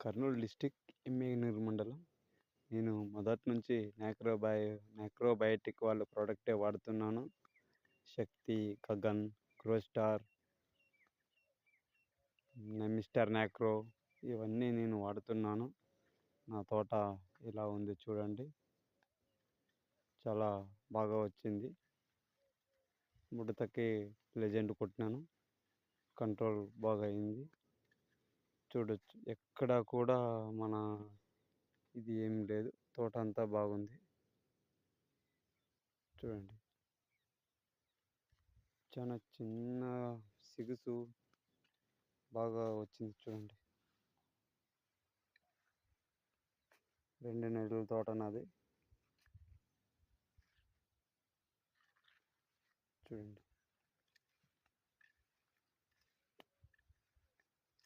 Kurnool district Emmiganur మండలం. నేను మొదటి నుంచి మైక్రోబయో మైక్రోబయోటిక్ వాళ్ళ ప్రోడక్టే వాడుతున్నాను. శక్తి గగన్ క్రోస్టార్ మిస్టర్ నాక్రో ఇవన్నీ నేను వాడుతున్నాను. నా తోట ఇలా ఉంది చూడండి. చాలా బాగా వచ్చింది. ముడతకి లెజెండ్ కొట్టినాను. కంట్రోల్ బాగా అయింది. చూడొచ్చు. ఎక్కడ కూడా మన ఇది ఏం లేదు. తోట అంతా బాగుంది. చూడండి. చాలా చిన్న సిగుసు బాగా వచ్చింది చూడండి. రెండు నెలల తోట నాది. చూడండి.